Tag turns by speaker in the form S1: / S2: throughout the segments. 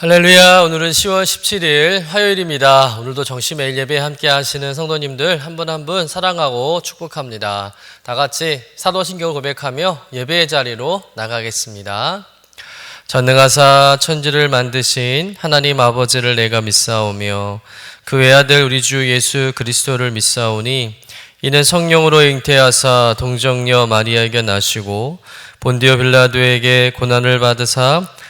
S1: 할렐루야. 오늘은 10월 17일 화요일입니다. 오늘도 정시 매일 예배 함께 하시는 성도님들 한 분 한 분 사랑하고 축복합니다. 다 같이 사도신경을 고백하며 예배의 자리로 나가겠습니다. 전능하사 천지를 만드신 하나님 아버지를 내가 믿사오며 그 외아들 우리 주 예수 그리스도를 믿사오니 이는 성령으로 잉태하사 동정녀 마리아에게 나시고 본디오 빌라도에게 고난을 받으사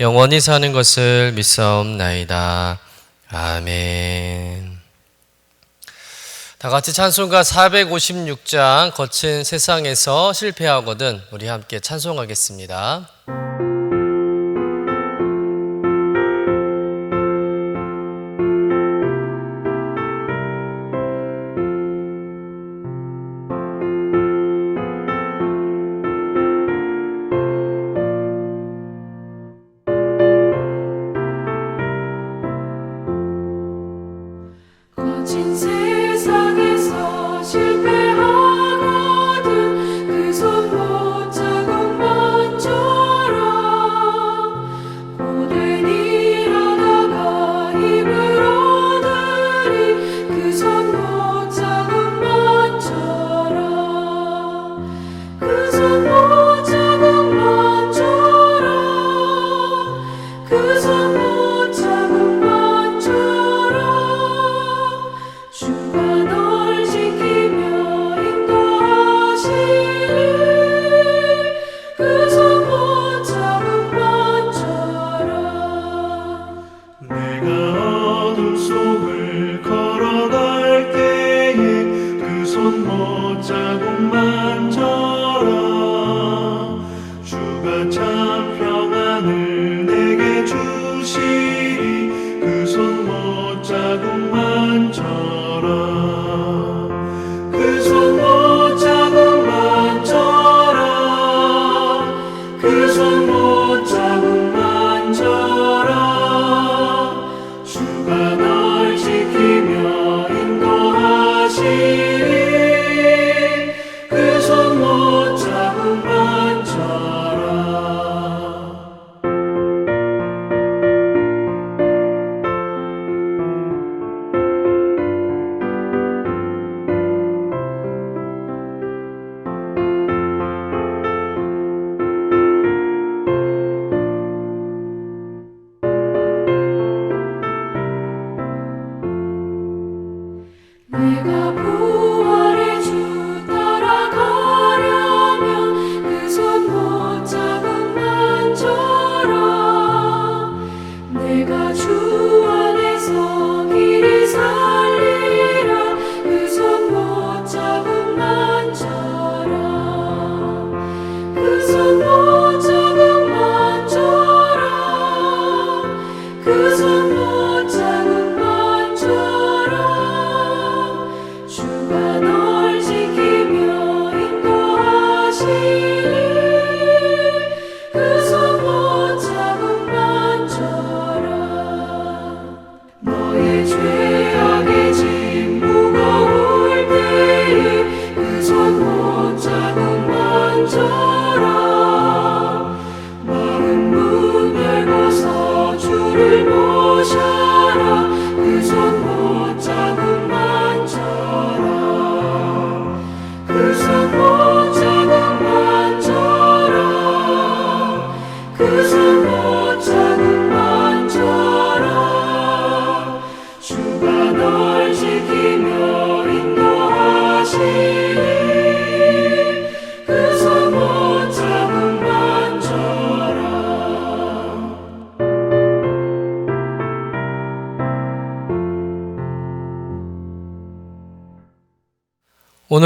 S1: 영원히 사는 것을 믿사옵나이다. 아멘. 다 같이 찬송가 456장 거친 세상에서 실패하거든 우리 함께 찬송하겠습니다.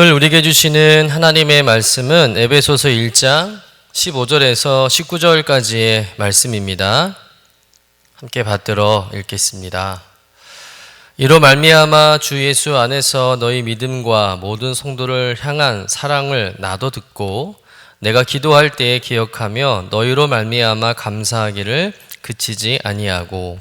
S1: 오늘 우리에게 주시는 하나님의 말씀은 에베소서 1장 15절에서 19절까지의 말씀입니다. 함께 받들어 읽겠습니다.
S2: 이로 말미암아 주 예수 안에서 너희 믿음과 모든 성도를 향한 사랑을 나도 듣고 내가 기도할 때에 기억하며 너희로 말미암아 감사하기를 그치지 아니하고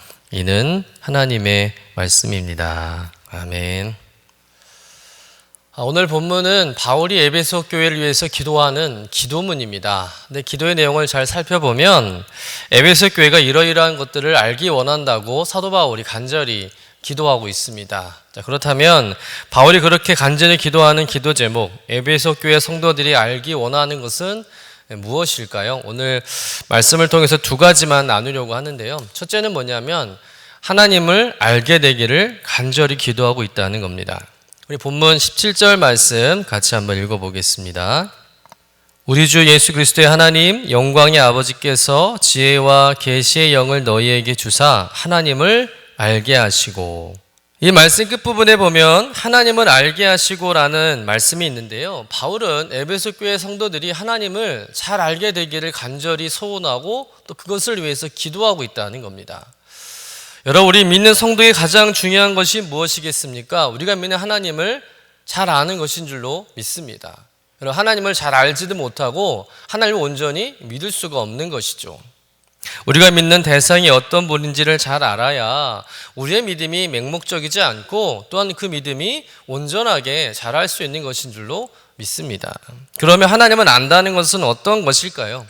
S2: 이는 하나님의 말씀입니다. 아멘. 아, 오늘 본문은 바울이 에베소 교회를 위해서 기도하는 기도문입니다. 근데 기도의 내용을 잘 살펴보면 에베소 교회가 이러이러한 것들을 알기 원한다고 사도 바울이 간절히 기도하고 있습니다. 자, 그렇다면 바울이 그렇게 간절히 기도하는 기도 제목, 에베소 교회 성도들이 알기 원하는 것은 무엇일까요? 오늘 말씀을 통해서 두 가지만 나누려고 하는데요. 첫째는 뭐냐면 하나님을 알게 되기를 간절히 기도하고 있다는 겁니다. 우리 본문 17절 말씀 같이 한번 읽어보겠습니다. 우리 주 예수 그리스도의 하나님 영광의 아버지께서 지혜와 계시의 영을 너희에게 주사 하나님을 알게 하시고 이 말씀 끝부분에 보면 하나님을 알게 하시고라는 말씀이 있는데요. 바울은 에베소 교회 성도들이 하나님을 잘 알게 되기를 간절히 소원하고 또 그것을 위해서 기도하고 있다는 겁니다. 여러분 우리 믿는 성도의 가장 중요한 것이 무엇이겠습니까? 우리가 믿는 하나님을 잘 아는 것인 줄로 믿습니다. 여러분 하나님을 잘 알지도 못하고 하나님을 온전히 믿을 수가 없는 것이죠. 우리가 믿는 대상이 어떤 분인지를 잘 알아야 우리의 믿음이 맹목적이지 않고 또한 그 믿음이 온전하게 잘할 수 있는 것인 줄로 믿습니다. 그러면 하나님은 안다는 것은 어떤 것일까요?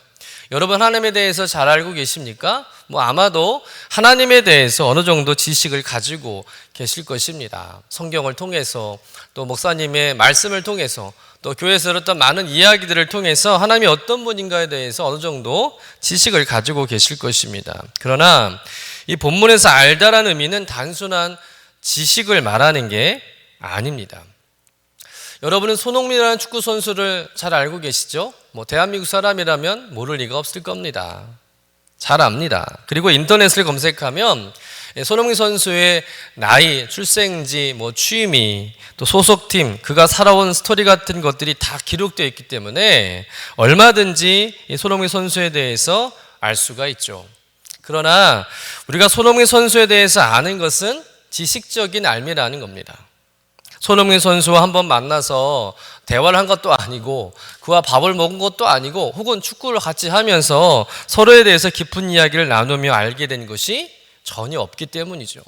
S2: 여러분 하나님에 대해서 잘 알고 계십니까? 뭐 아마도 하나님에 대해서 어느 정도 지식을 가지고 계실 것입니다. 성경을 통해서 또 목사님의 말씀을 통해서 또 교회에서 들었던 많은 이야기들을 통해서 하나님이 어떤 분인가에 대해서 어느 정도 지식을 가지고 계실 것입니다. 그러나 이 본문에서 알다라는 의미는 단순한 지식을 말하는 게 아닙니다. 여러분은 손흥민이라는 축구 선수를 잘 알고 계시죠? 뭐 대한민국 사람이라면 모를 리가 없을 겁니다. 잘 압니다. 그리고 인터넷을 검색하면 손흥민 선수의 나이, 출생지, 뭐 취미, 또 소속팀, 그가 살아온 스토리 같은 것들이 다 기록되어 있기 때문에 얼마든지 이 손흥민 선수에 대해서 알 수가 있죠. 그러나 우리가 손흥민 선수에 대해서 아는 것은 지식적인 알미라는 겁니다. 손흥민 선수와 한번 만나서 대화를 한 것도 아니고 그와 밥을 먹은 것도 아니고 혹은 축구를 같이 하면서 서로에 대해서 깊은 이야기를 나누며 알게 된 것이 전혀 없기 때문이죠.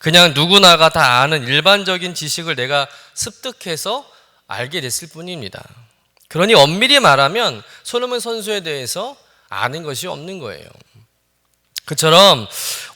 S2: 그냥 누구나가 다 아는 일반적인 지식을 내가 습득해서 알게 됐을 뿐입니다. 그러니 엄밀히 말하면 손흥민 선수에 대해서 아는 것이 없는 거예요. 그처럼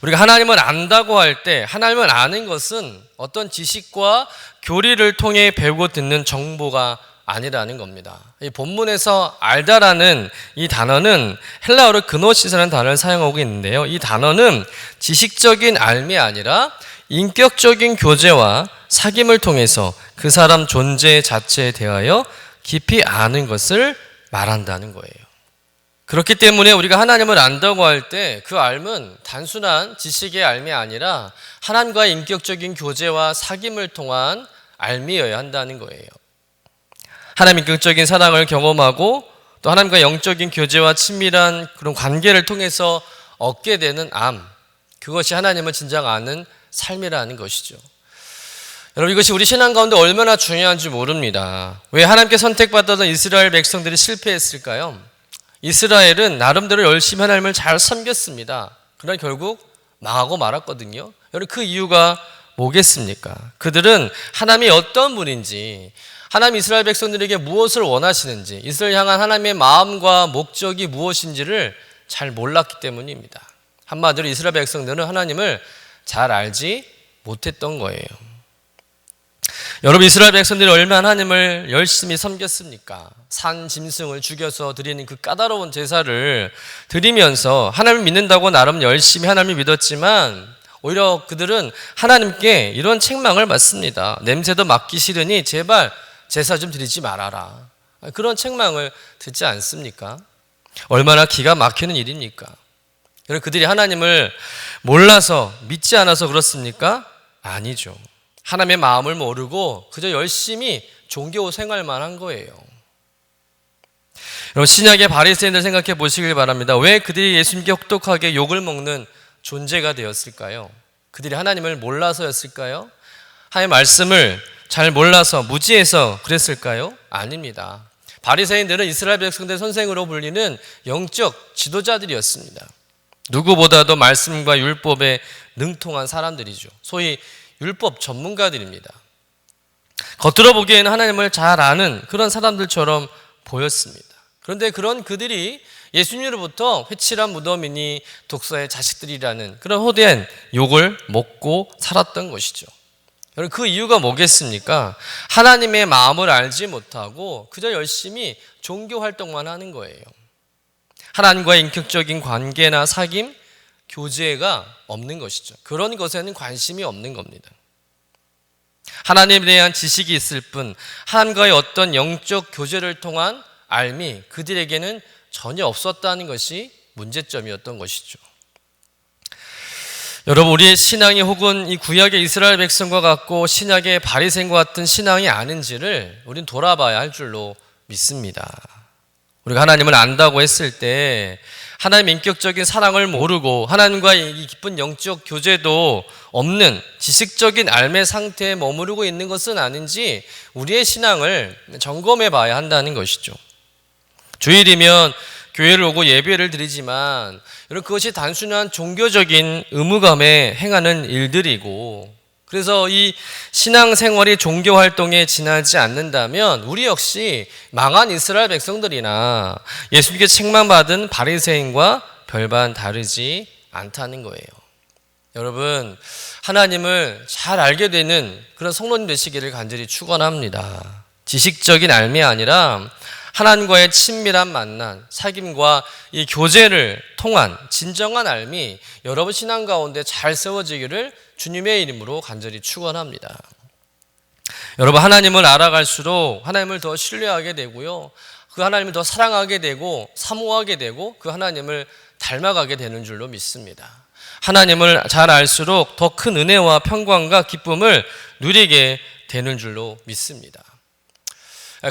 S2: 우리가 하나님을 안다고 할 때 하나님을 아는 것은 어떤 지식과 교리를 통해 배우고 듣는 정보가 아니라는 겁니다. 이 본문에서 알다라는 이 단어는 헬라어로 그노시스라는 단어를 사용하고 있는데요. 이 단어는 지식적인 알미 아니라 인격적인 교제와 사귐을 통해서 그 사람 존재 자체에 대하여 깊이 아는 것을 말한다는 거예요. 그렇기 때문에 우리가 하나님을 안다고 할 때 그 알은 단순한 지식의 알미 아니라 하나님과의 인격적인 교제와 사귐을 통한 알미여야 한다는 거예요. 하나님 인격적인 사랑을 경험하고 또 하나님과 영적인 교제와 친밀한 그런 관계를 통해서 얻게 되는 암. 그것이 하나님을 진정 아는 삶이라는 것이죠. 여러분 이것이 우리 신앙 가운데 얼마나 중요한지 모릅니다. 왜 하나님께 선택받았던 이스라엘 백성들이 실패했을까요? 이스라엘은 나름대로 열심히 하나님을 잘 섬겼습니다. 그러나 결국 망하고 말았거든요. 여러분 그 이유가 뭐겠습니까? 그들은 하나님이 어떤 분인지, 하나님 이스라엘 백성들에게 무엇을 원하시는지, 이스라엘 향한 하나님의 마음과 목적이 무엇인지를 잘 몰랐기 때문입니다. 한마디로 이스라엘 백성들은 하나님을 잘 알지 못했던 거예요. 여러분 이스라엘 백성들이 얼마나 하나님을 열심히 섬겼습니까? 산 짐승을 죽여서 드리는 그 까다로운 제사를 드리면서 하나님을 믿는다고 나름 열심히 하나님을 믿었지만 오히려 그들은 하나님께 이런 책망을 받습니다. 냄새도 맡기 싫으니 제발 제사 좀 드리지 말아라. 그런 책망을 듣지 않습니까? 얼마나 기가 막히는 일입니까? 그리고 그들이 하나님을 몰라서 믿지 않아서 그렇습니까? 아니죠. 하나님의 마음을 모르고 그저 열심히 종교 생활만 한 거예요. 여러분 신약의 바리새인들 생각해 보시길 바랍니다. 왜 그들이 예수님께 혹독하게 욕을 먹는 존재가 되었을까요? 그들이 하나님을 몰라서였을까요? 하나님의 말씀을 잘 몰라서 무지해서 그랬을까요? 아닙니다. 바리새인들은 이스라엘 백성들 선생으로 불리는 영적 지도자들이었습니다. 누구보다도 말씀과 율법에 능통한 사람들이죠. 소위 율법 전문가들입니다. 겉으로 보기에는 하나님을 잘 아는 그런 사람들처럼 보였습니다. 그런데 그런 그들이 예수님으로부터 회칠한 무덤이니 독사의 자식들이라는 그런 호대한 욕을 먹고 살았던 것이죠. 여러분 그 이유가 뭐겠습니까? 하나님의 마음을 알지 못하고 그저 열심히 종교 활동만 하는 거예요. 하나님과의 인격적인 관계나 사귐, 교제가 없는 것이죠. 그런 것에는 관심이 없는 겁니다. 하나님에 대한 지식이 있을 뿐 하나님과의 어떤 영적 교제를 통한 알미 그들에게는 전혀 없었다는 것이 문제점이었던 것이죠. 여러분 우리의 신앙이 혹은 이 구약의 이스라엘 백성과 같고 신약의 바리새인과 같은 신앙이 아닌지를 우린 돌아봐야 할 줄로 믿습니다. 우리가 하나님을 안다고 했을 때 하나님의 인격적인 사랑을 모르고 하나님과의 이 깊은 영적 교제도 없는 지식적인 알매 상태에 머무르고 있는 것은 아닌지 우리의 신앙을 점검해 봐야 한다는 것이죠. 주일이면 교회를 오고 예배를 드리지만 여러분 그것이 단순한 종교적인 의무감에 행하는 일들이고 그래서 이 신앙생활이 종교 활동에 지나지 않는다면 우리 역시 망한 이스라엘 백성들이나 예수님께 책망 받은 바리새인과 별반 다르지 않다는 거예요. 여러분 하나님을 잘 알게 되는 그런 성도님 되시기를 간절히 축원합니다. 지식적인 알미 아니라 하나님과의 친밀한 만남, 사귐과 이 교제를 통한 진정한 알미 여러분 신앙 가운데 잘 세워지기를 주님의 이름으로 간절히 축원합니다. 여러분 하나님을 알아갈수록 하나님을 더 신뢰하게 되고요. 그 하나님을 더 사랑하게 되고 사모하게 되고 그 하나님을 닮아가게 되는 줄로 믿습니다. 하나님을 잘 알수록 더 큰 은혜와 평강과 기쁨을 누리게 되는 줄로 믿습니다.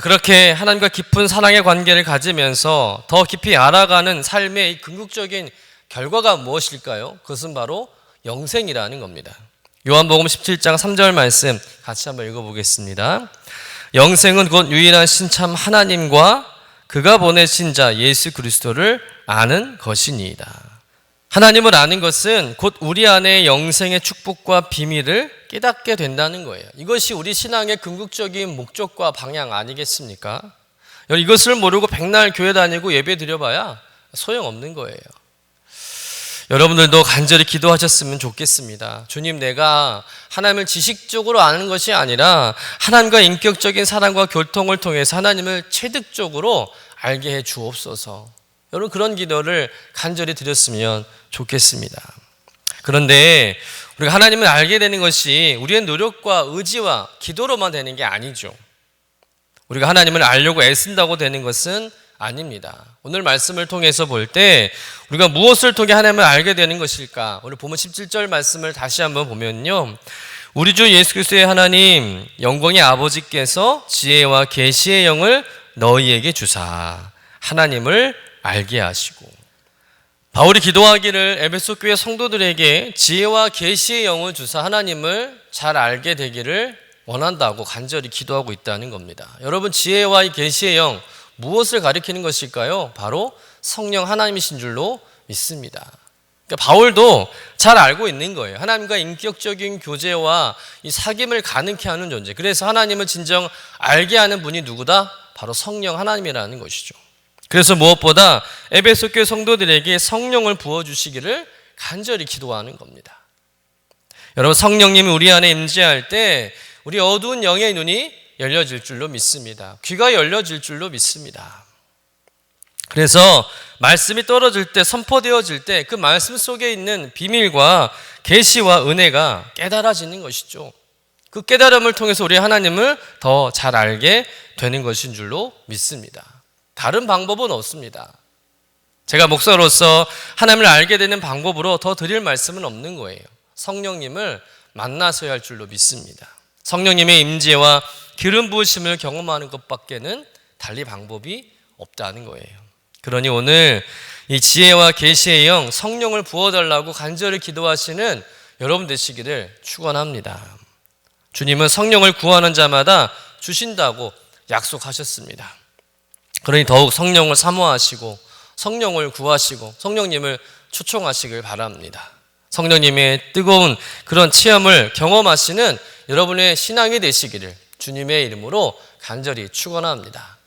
S2: 그렇게 하나님과 깊은 사랑의 관계를 가지면서 더 깊이 알아가는 삶의 이 궁극적인 결과가 무엇일까요? 그것은 바로 영생이라는 겁니다. 요한복음 17장 3절 말씀 같이 한번 읽어보겠습니다. 영생은 곧 유일한 신참 하나님과 그가 보내신 자 예수 그리스도를 아는 것이니이다. 하나님을 아는 것은 곧 우리 안에 영생의 축복과 비밀을 깨닫게 된다는 거예요. 이것이 우리 신앙의 궁극적인 목적과 방향 아니겠습니까? 이것을 모르고 백날 교회 다니고 예배 드려봐야 소용없는 거예요. 여러분들도 간절히 기도하셨으면 좋겠습니다. 주님, 내가 하나님을 지식적으로 아는 것이 아니라 하나님과 인격적인 사랑과 교통을 통해서 하나님을 체득적으로 알게 해 주옵소서. 여러분 그런 기도를 간절히 드렸으면 좋겠습니다. 그런데 우리가 하나님을 알게 되는 것이 우리의 노력과 의지와 기도로만 되는 게 아니죠. 우리가 하나님을 알려고 애쓴다고 되는 것은 아닙니다. 오늘 말씀을 통해서 볼 때 우리가 무엇을 통해 하나님을 알게 되는 것일까? 오늘 보면 17절 말씀을 다시 한번 보면요. 우리 주 예수 그리스도의 하나님 영광의 아버지께서 지혜와 계시의 영을 너희에게 주사 하나님을 알게 하시고 바울이 기도하기를 에베소 교회 성도들에게 지혜와 계시의 영을 주사 하나님을 잘 알게 되기를 원한다고 간절히 기도하고 있다는 겁니다. 여러분 지혜와 이 계시의 영 무엇을 가리키는 것일까요? 바로 성령 하나님이신 줄로 믿습니다. 그러니까 바울도 잘 알고 있는 거예요. 하나님과 인격적인 교제와 이 사귐을 가능케 하는 존재. 그래서 하나님을 진정 알게 하는 분이 누구다? 바로 성령 하나님이라는 것이죠. 그래서 무엇보다 에베소 교회 성도들에게 성령을 부어 주시기를 간절히 기도하는 겁니다. 여러분 성령님이 우리 안에 임재할 때 우리 어두운 영의 눈이 열려질 줄로 믿습니다. 귀가 열려질 줄로 믿습니다. 그래서 말씀이 떨어질 때 선포되어질 때 그 말씀 속에 있는 비밀과 계시와 은혜가 깨달아지는 것이죠. 그 깨달음을 통해서 우리 하나님을 더 잘 알게 되는 것인 줄로 믿습니다. 다른 방법은 없습니다. 제가 목사로서 하나님을 알게 되는 방법으로 더 드릴 말씀은 없는 거예요. 성령님을 만나서야 할 줄로 믿습니다. 성령님의 임재와 기름 부으심을 경험하는 것밖에는 달리 방법이 없다는 거예요. 그러니 오늘 이 지혜와 계시의 영 성령을 부어 달라고 간절히 기도하시는 여러분 되시기를 축원합니다. 주님은 성령을 구하는 자마다 주신다고 약속하셨습니다. 그러니 더욱 성령을 사모하시고 성령을 구하시고 성령님을 초청하시길 바랍니다. 성령님의 뜨거운 그런 체험을 경험하시는 여러분의 신앙이 되시기를 주님의 이름으로 간절히 축원합니다.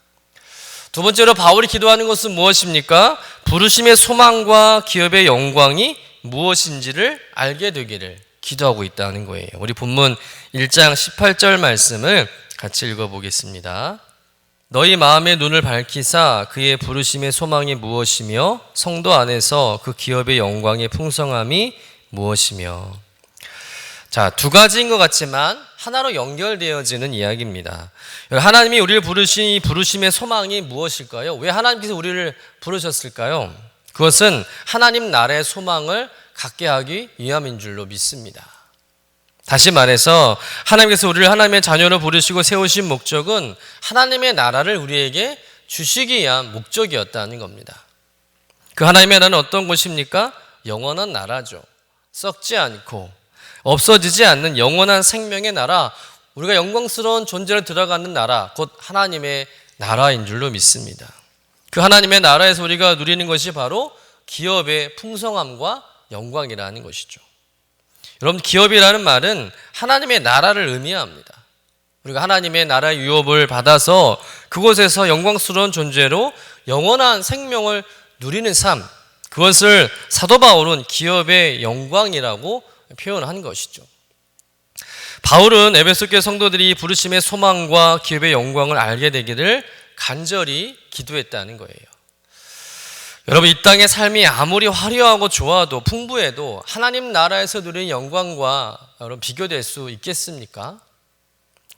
S2: 두 번째로 바울이 기도하는 것은 무엇입니까? 부르심의 소망과 기업의 영광이 무엇인지를 알게 되기를 기도하고 있다는 거예요. 우리 본문 1장 18절 말씀을 같이 읽어보겠습니다. 너희 마음의 눈을 밝히사 그의 부르심의 소망이 무엇이며 성도 안에서 그 기업의 영광의 풍성함이 무엇이며 자, 두 가지인 것 같지만 하나로 연결되어지는 이야기입니다. 하나님이 우리를 부르신 이 부르심의 소망이 무엇일까요? 왜 하나님께서 우리를 부르셨을까요? 그것은 하나님 나라의 소망을 갖게 하기 위함인 줄로 믿습니다. 다시 말해서 하나님께서 우리를 하나님의 자녀로 부르시고 세우신 목적은 하나님의 나라를 우리에게 주시기 위한 목적이었다는 겁니다. 그 하나님의 나라는 어떤 곳입니까? 영원한 나라죠. 썩지 않고 없어지지 않는 영원한 생명의 나라, 우리가 영광스러운 존재로 들어가는 나라, 곧 하나님의 나라인 줄로 믿습니다. 그 하나님의 나라에서 우리가 누리는 것이 바로 기업의 풍성함과 영광이라는 것이죠. 여러분, 기업이라는 말은 하나님의 나라를 의미합니다. 우리가 하나님의 나라의 유업을 받아서 그곳에서 영광스러운 존재로 영원한 생명을 누리는 삶, 그것을 사도 바울은 기업의 영광이라고 표현한 것이죠. 바울은 에베소 교 성도들이 부르심의 소망과 기업의 영광을 알게 되기를 간절히 기도했다는 거예요. 여러분 이 땅의 삶이 아무리 화려하고 좋아도 풍부해도 하나님 나라에서 누리는 영광과 여러분 비교될 수 있겠습니까?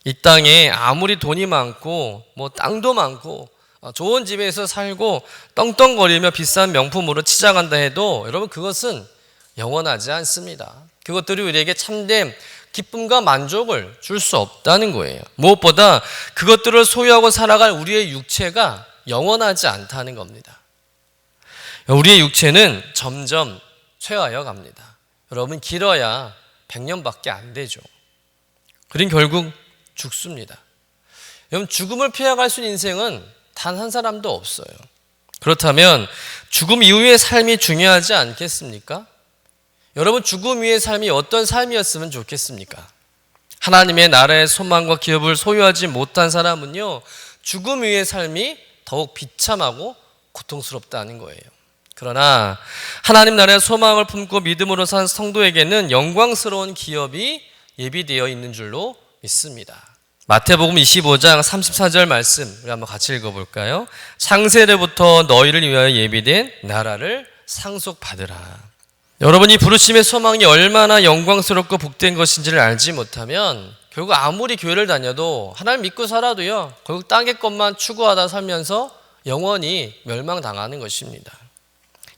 S2: 이 땅에 아무리 돈이 많고 뭐 땅도 많고 어, 좋은 집에서 살고 떵떵거리며 비싼 명품으로 치장한다 해도 여러분 그것은 영원하지 않습니다. 그것들이 우리에게 참된 기쁨과 만족을 줄 수 없다는 거예요. 무엇보다 그것들을 소유하고 살아갈 우리의 육체가 영원하지 않다는 겁니다. 우리의 육체는 점점 쇠하여 갑니다. 여러분 길어야 100년밖에 안 되죠. 그린 결국 죽습니다. 여러분 죽음을 피해갈 수 있는 인생은 단 한 사람도 없어요. 그렇다면 죽음 이후의 삶이 중요하지 않겠습니까? 여러분 죽음 위의 삶이 어떤 삶이었으면 좋겠습니까? 하나님의 나라의 소망과 기업을 소유하지 못한 사람은요 죽음 위의 삶이 더욱 비참하고 고통스럽다는 거예요. 그러나 하나님 나라의 소망을 품고 믿음으로 산 성도에게는 영광스러운 기업이 예비되어 있는 줄로 믿습니다. 마태복음 25장 34절 말씀 우리 한번 같이 읽어볼까요? 창세로부터 너희를 위하여 예비된 나라를 상속받으라. 여러분이 부르심의 소망이 얼마나 영광스럽고 복된 것인지를 알지 못하면 결국 아무리 교회를 다녀도 하나님 믿고 살아도요 결국 땅의 것만 추구하다 살면서 영원히 멸망당하는 것입니다.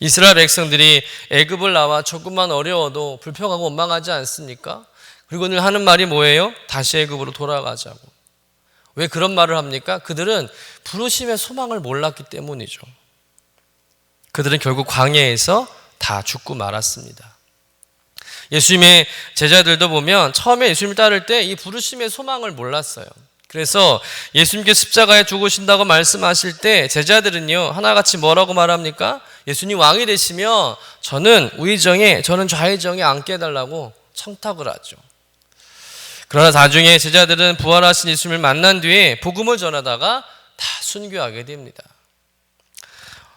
S2: 이스라엘 백성들이 애굽을 나와 조금만 어려워도 불평하고 원망하지 않습니까? 그리고 늘 하는 말이 뭐예요? 다시 애굽으로 돌아가자고. 왜 그런 말을 합니까? 그들은 부르심의 소망을 몰랐기 때문이죠. 그들은 결국 광야에서 다 죽고 말았습니다. 예수님의 제자들도 보면 처음에 예수님을 따를 때 이 부르심의 소망을 몰랐어요. 그래서 예수님께 십자가에 죽으신다고 말씀하실 때 제자들은요 하나같이 뭐라고 말합니까? 예수님 왕이 되시며 저는 우의정에 저는 좌의정에 앉게 해달라고 청탁을 하죠. 그러나 나중에 제자들은 부활하신 예수님을 만난 뒤에 복음을 전하다가 다 순교하게 됩니다.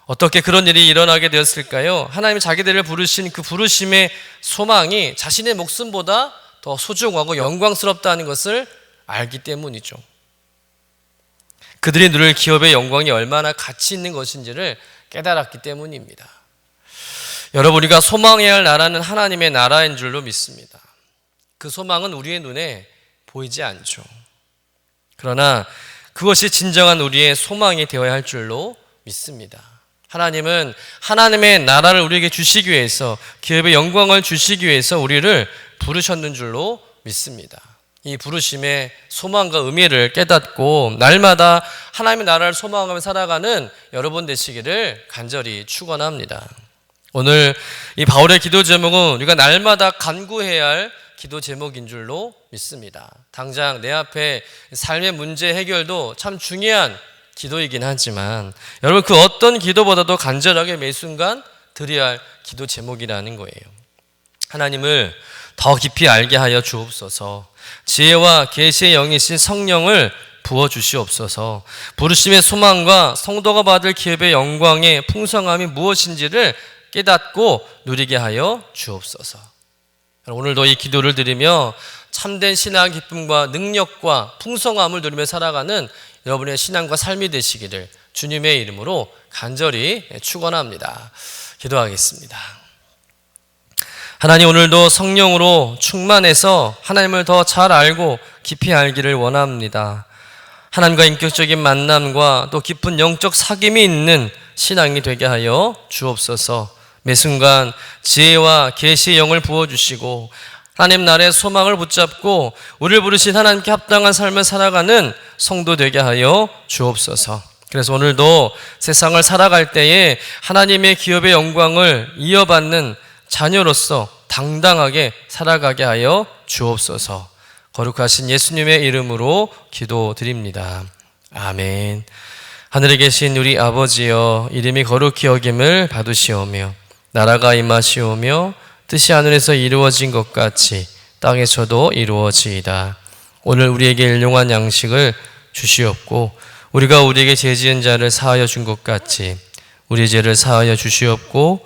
S2: 어떻게 그런 일이 일어나게 되었을까요? 하나님이 자기들을 부르신 그 부르심의 소망이 자신의 목숨보다 더 소중하고 영광스럽다는 것을 알기 때문이죠. 그들이 누릴 기업의 영광이 얼마나 가치 있는 것인지를 깨달았기 때문입니다. 여러분 우리가 소망해야 할 나라는 하나님의 나라인 줄로 믿습니다. 그 소망은 우리의 눈에 보이지 않죠. 그러나 그것이 진정한 우리의 소망이 되어야 할 줄로 믿습니다. 하나님은 하나님의 나라를 우리에게 주시기 위해서 기업의 영광을 주시기 위해서 우리를 부르셨는 줄로 믿습니다. 이 부르심의 소망과 의미를 깨닫고 날마다 하나님의 나라를 소망하며 살아가는 여러분 되시기를 간절히 축원합니다. 오늘 이 바울의 기도 제목은 우리가 날마다 간구해야 할 기도 제목인 줄로 믿습니다. 당장 내 앞에 삶의 문제 해결도 참 중요한 기도이긴 하지만 여러분 그 어떤 기도보다도 간절하게 매 순간 드려야 할 기도 제목이라는 거예요. 하나님을 더 깊이 알게 하여 주옵소서. 지혜와 계시의 영이신 성령을 부어 주시옵소서. 부르심의 소망과 성도가 받을 기업의 영광의 풍성함이 무엇인지를 깨닫고 누리게 하여 주옵소서. 오늘도 이 기도를 드리며 참된 신앙 기쁨과 능력과 풍성함을 누리며 살아가는 여러분의 신앙과 삶이 되시기를 주님의 이름으로 간절히 축원합니다. 기도하겠습니다. 하나님 오늘도 성령으로 충만해서 하나님을 더 잘 알고 깊이 알기를 원합니다. 하나님과 인격적인 만남과 또 깊은 영적 사귐이 있는 신앙이 되게 하여 주옵소서. 매 순간 지혜와 계시의 영을 부어 주시고 하나님 나라의 소망을 붙잡고 우리를 부르신 하나님께 합당한 삶을 살아가는 성도 되게 하여 주옵소서. 그래서 오늘도 세상을 살아갈 때에 하나님의 기업의 영광을 이어받는 자녀로서 당당하게 살아가게 하여 주옵소서. 거룩하신 예수님의 이름으로 기도드립니다. 아멘. 하늘에 계신 우리 아버지여 이름이 거룩히 여김을 받으시오며 나라가 임하시오며 뜻이 하늘에서 이루어진 것 같이 땅에서도 이루어지이다. 오늘 우리에게 일용한 양식을 주시옵고 우리가 우리에게 죄 지은 자를 사하여 준 것 같이 우리 죄를 사하여 주시옵고